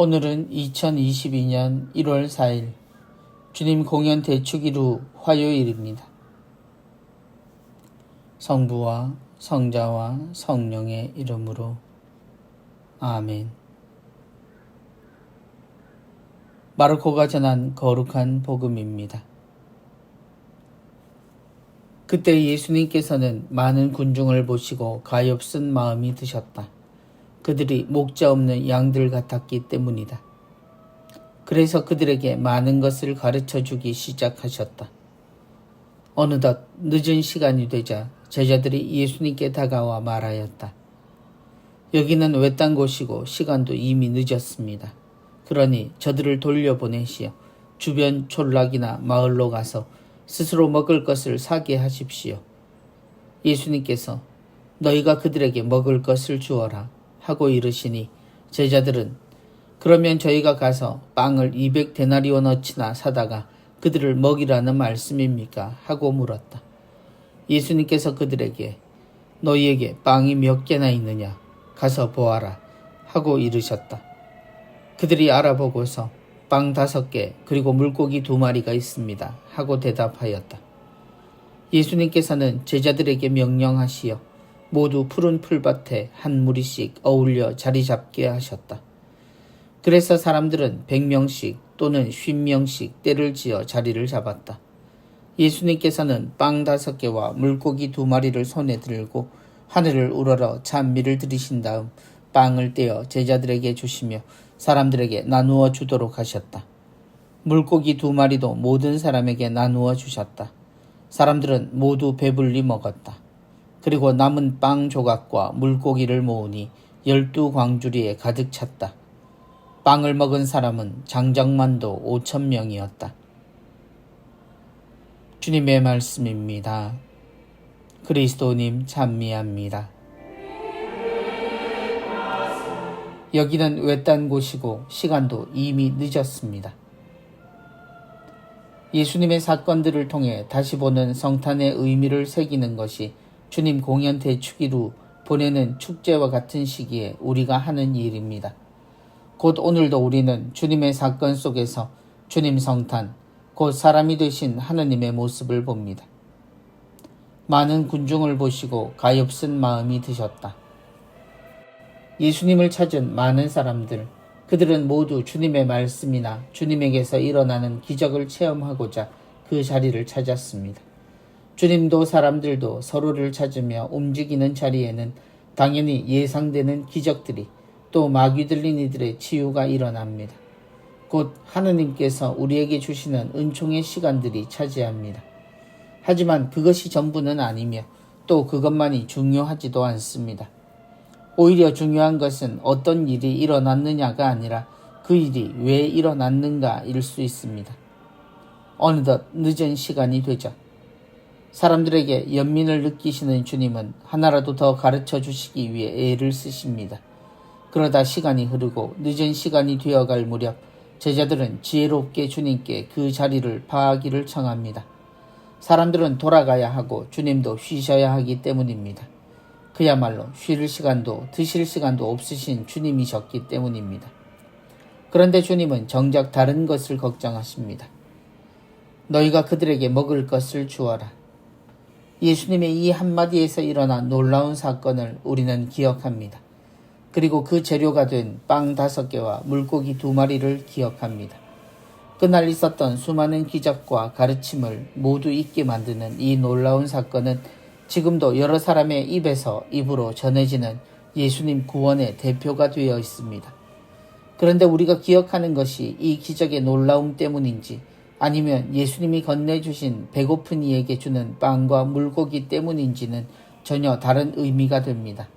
오늘은 2022년 1월 4일 주님 공연 대축일 후 화요일입니다. 성부와 성자와 성령의 이름으로 아멘. 마르코가 전한 거룩한 복음입니다. 그때 예수님께서는 많은 군중을 보시고 가엾은 마음이 드셨다. 그들이 목자 없는 양들 같았기 때문이다. 그래서 그들에게 많은 것을 가르쳐 주기 시작하셨다. 어느덧 늦은 시간이 되자 제자들이 예수님께 다가와 말하였다. 여기는 외딴 곳이고 시간도 이미 늦었습니다. 그러니 저들을 돌려보내시어 주변 촌락이나 마을로 가서 스스로 먹을 것을 사게 하십시오. 예수님께서 너희가 그들에게 먹을 것을 주어라 하고 이르시니 제자들은 그러면 저희가 가서 빵을 200데나리온어치나 사다가 그들을 먹이라는 말씀입니까? 하고 물었다. 예수님께서 그들에게 너희에게 빵이 몇 개나 있느냐? 가서 보아라. 하고 이르셨다. 그들이 알아보고서 빵 다섯 개 그리고 물고기 두 마리가 있습니다. 하고 대답하였다. 예수님께서는 제자들에게 명령하시어 모두 푸른 풀밭에 한 무리씩 어울려 자리 잡게 하셨다. 그래서 사람들은 100명씩 또는 50명씩 때를 지어 자리를 잡았다. 예수님께서는 빵 다섯 개와 물고기 두 마리를 손에 들고 하늘을 우러러 찬미를 들이신 다음 빵을 떼어 제자들에게 주시며 사람들에게 나누어 주도록 하셨다. 물고기 두 마리도 모든 사람에게 나누어 주셨다. 사람들은 모두 배불리 먹었다. 그리고 남은 빵 조각과 물고기를 모으니 열두 광주리에 가득 찼다. 빵을 먹은 사람은 장정만도 오천 명이었다. 주님의 말씀입니다. 그리스도님 찬미합니다. 여기는 외딴 곳이고 시간도 이미 늦었습니다. 예수님의 사건들을 통해 다시 보는 성탄의 의미를 새기는 것이 주님 공연 대축일 후 보내는 축제와 같은 시기에 우리가 하는 일입니다. 곧 오늘도 우리는 주님의 사건 속에서 주님 성탄, 곧 사람이 되신 하느님의 모습을 봅니다. 많은 군중을 보시고 가엾은 마음이 드셨다. 예수님을 찾은 많은 사람들, 그들은 모두 주님의 말씀이나 주님에게서 일어나는 기적을 체험하고자 그 자리를 찾았습니다. 주님도 사람들도 서로를 찾으며 움직이는 자리에는 당연히 예상되는 기적들이 또 마귀 들린 이들의 치유가 일어납니다. 곧 하느님께서 우리에게 주시는 은총의 시간들이 차지합니다. 하지만 그것이 전부는 아니며 또 그것만이 중요하지도 않습니다. 오히려 중요한 것은 어떤 일이 일어났느냐가 아니라 그 일이 왜 일어났는가일 수 있습니다. 어느덧 늦은 시간이 되자 사람들에게 연민을 느끼시는 주님은 하나라도 더 가르쳐 주시기 위해 애를 쓰십니다. 그러다 시간이 흐르고 늦은 시간이 되어갈 무렵 제자들은 지혜롭게 주님께 그 자리를 파하기를 청합니다. 사람들은 돌아가야 하고 주님도 쉬셔야 하기 때문입니다. 그야말로 쉴 시간도 드실 시간도 없으신 주님이셨기 때문입니다. 그런데 주님은 정작 다른 것을 걱정하십니다. 너희가 그들에게 먹을 것을 주어라. 예수님의 이 한마디에서 일어난 놀라운 사건을 우리는 기억합니다. 그리고 그 재료가 된 빵 다섯 개와 물고기 두 마리를 기억합니다. 그날 있었던 수많은 기적과 가르침을 모두 잊게 만드는 이 놀라운 사건은 지금도 여러 사람의 입에서 입으로 전해지는 예수님 구원의 대표가 되어 있습니다. 그런데 우리가 기억하는 것이 이 기적의 놀라움 때문인지 아니면 예수님이 건네주신 배고픈 이에게 주는 빵과 물고기 때문인지는 전혀 다른 의미가 됩니다.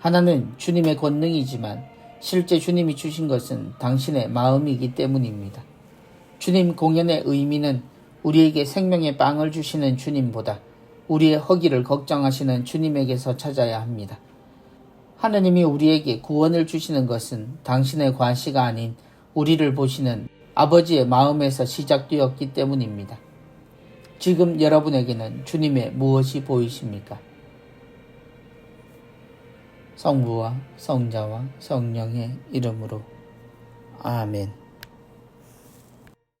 하나는 주님의 권능이지만 실제 주님이 주신 것은 당신의 마음이기 때문입니다. 주님 공연의 의미는 우리에게 생명의 빵을 주시는 주님보다 우리의 허기를 걱정하시는 주님에게서 찾아야 합니다. 하느님이 우리에게 구원을 주시는 것은 당신의 과시가 아닌 우리를 보시는 아버지의 마음에서 시작되었기 때문입니다. 지금 여러분에게는 주님의 무엇이 보이십니까? 성부와 성자와 성령의 이름으로 아멘.